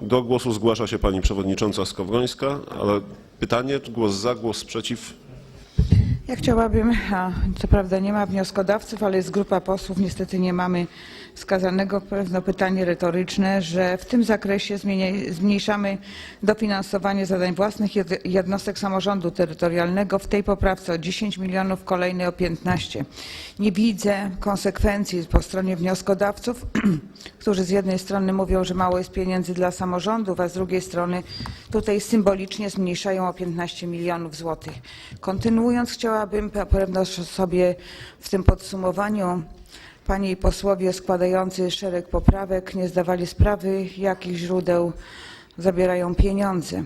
Do głosu zgłasza się pani przewodnicząca Skowrońska, ale pytanie, głos za, głos przeciw. Ja chciałabym, a, co prawda nie ma wnioskodawców, ale jest grupa posłów, niestety nie mamy wskazanego, pewno pytanie retoryczne, że w tym zakresie zmniejszamy dofinansowanie zadań własnych jed- jednostek samorządu terytorialnego, w tej poprawce o 10 milionów, kolejnej o 15. Nie widzę konsekwencji po stronie wnioskodawców, którzy z jednej strony mówią, że mało jest pieniędzy dla samorządów, a z drugiej strony tutaj symbolicznie zmniejszają o 15 milionów złotych. Kontynuując, chciałabym pe- pewno sobie w tym podsumowaniu Pani posłowie składający szereg poprawek nie zdawali sprawy, jakich źródeł zabierają pieniądze.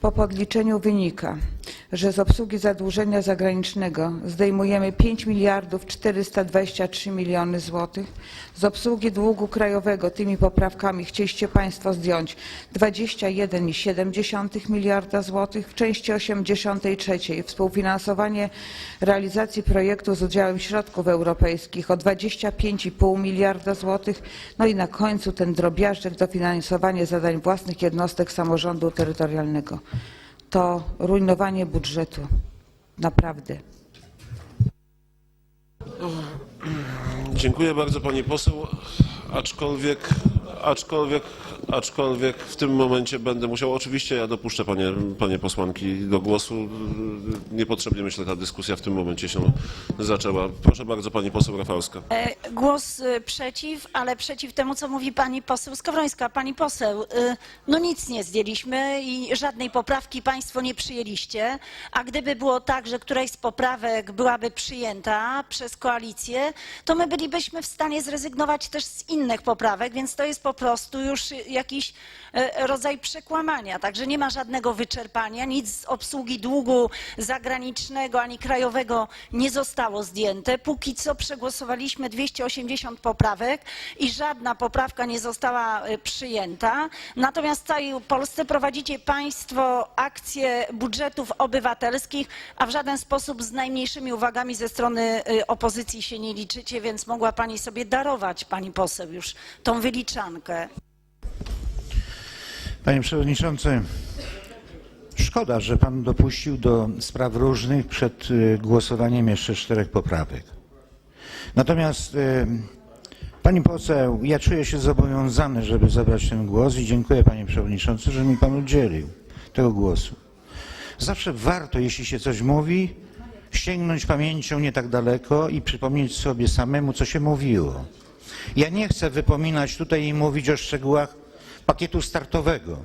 Po podliczeniu wynika, że z obsługi zadłużenia zagranicznego zdejmujemy 5 miliardów 423 miliony złotych. Z obsługi długu krajowego tymi poprawkami chcieliście Państwo zdjąć 21,7 miliarda złotych. W części 83 współfinansowanie realizacji projektu z udziałem środków europejskich o 25,5 miliarda złotych. No i na końcu ten drobiażdżek dofinansowanie zadań własnych jednostek samorządu terytorialnego. To rujnowanie budżetu. Naprawdę. Dziękuję bardzo pani poseł, aczkolwiek, aczkolwiek, aczkolwiek w tym momencie będę musiał, oczywiście ja dopuszczę panie, panie posłanki do głosu. Niepotrzebnie myślę ta dyskusja w tym momencie się zaczęła. Proszę bardzo pani poseł Rafalska. E, Głos y, przeciw, ale przeciw temu, co mówi pani poseł Skowrońska. Pani poseł, y, no nic nie zdjęliśmy i żadnej poprawki państwo nie przyjęliście, a gdyby było tak, że któraś z poprawek byłaby przyjęta przez koalicję, to my bylibyśmy w stanie zrezygnować też z innych poprawek, więc to jest po prostu już jakiś e, rodzaj przekłamania. Także nie ma żadnego wyczerpania, nic z obsługi długu zagranicznego ani krajowego nie zostało zdjęte. Póki co przegłosowaliśmy 280 poprawek i żadna poprawka nie została e, przyjęta. Natomiast w całej Polsce prowadzicie Państwo akcje budżetów obywatelskich, a w żaden sposób z najmniejszymi uwagami ze strony e, opozycji się nie liczycie, więc mogła Pani sobie darować, Pani poseł, już tą wyliczankę. Panie Przewodniczący, szkoda, że Pan dopuścił do spraw różnych przed y, głosowaniem jeszcze czterech poprawek. Natomiast y, Pani poseł, ja czuję się zobowiązany, żeby zabrać ten głos i dziękuję Panie Przewodniczący, że mi Pan udzielił tego głosu. Zawsze warto, jeśli się coś mówi, sięgnąć pamięcią nie tak daleko i przypomnieć sobie samemu, co się mówiło. Ja nie chcę wypominać tutaj i mówić o szczegółach pakietu startowego.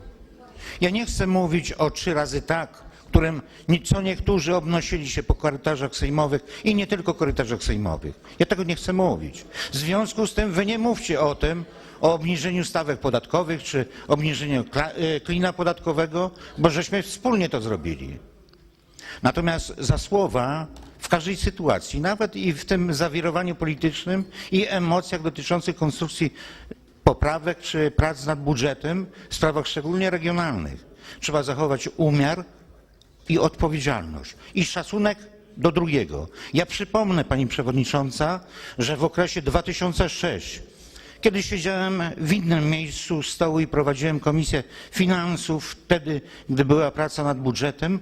Ja nie chcę mówić o trzy razy tak, którym co niektórzy obnosili się po korytarzach sejmowych i nie tylko korytarzach sejmowych. Ja tego nie chcę mówić. W związku z tym wy nie mówcie o tym, o obniżeniu stawek podatkowych czy obniżeniu y, klina podatkowego, bo żeśmy wspólnie to zrobili. Natomiast za słowa w każdej sytuacji, nawet i w tym zawirowaniu politycznym i emocjach dotyczących konstrukcji poprawek czy prac nad budżetem w sprawach szczególnie regionalnych, trzeba zachować umiar i odpowiedzialność i szacunek do drugiego. Ja przypomnę Pani Przewodnicząca, że w okresie 2006 kiedy siedziałem w innym miejscu stołu i prowadziłem Komisję Finansów, wtedy, gdy była praca nad budżetem,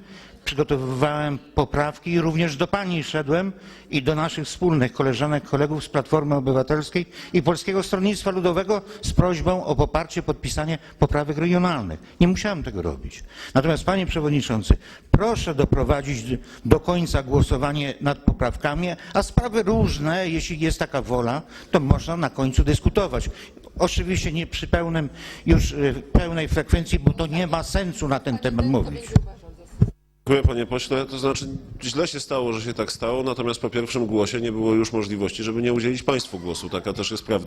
przygotowywałem poprawki i również do Pani szedłem i do naszych wspólnych koleżanek, kolegów z Platformy Obywatelskiej i Polskiego Stronnictwa Ludowego z prośbą o poparcie, podpisanie poprawek regionalnych. Nie musiałem tego robić. Natomiast Panie Przewodniczący, proszę doprowadzić do końca głosowanie nad poprawkami, a sprawy różne, jeśli jest taka wola, to można na końcu dyskutować. Oczywiście nie przy pełnym, już y, pełnej frekwencji, bo to nie ma sensu na ten temat mówić. Dziękuję panie pośle. To znaczy źle się stało, że się tak stało, natomiast po pierwszym głosie nie było już możliwości, żeby nie udzielić państwu głosu. Taka też jest prawda.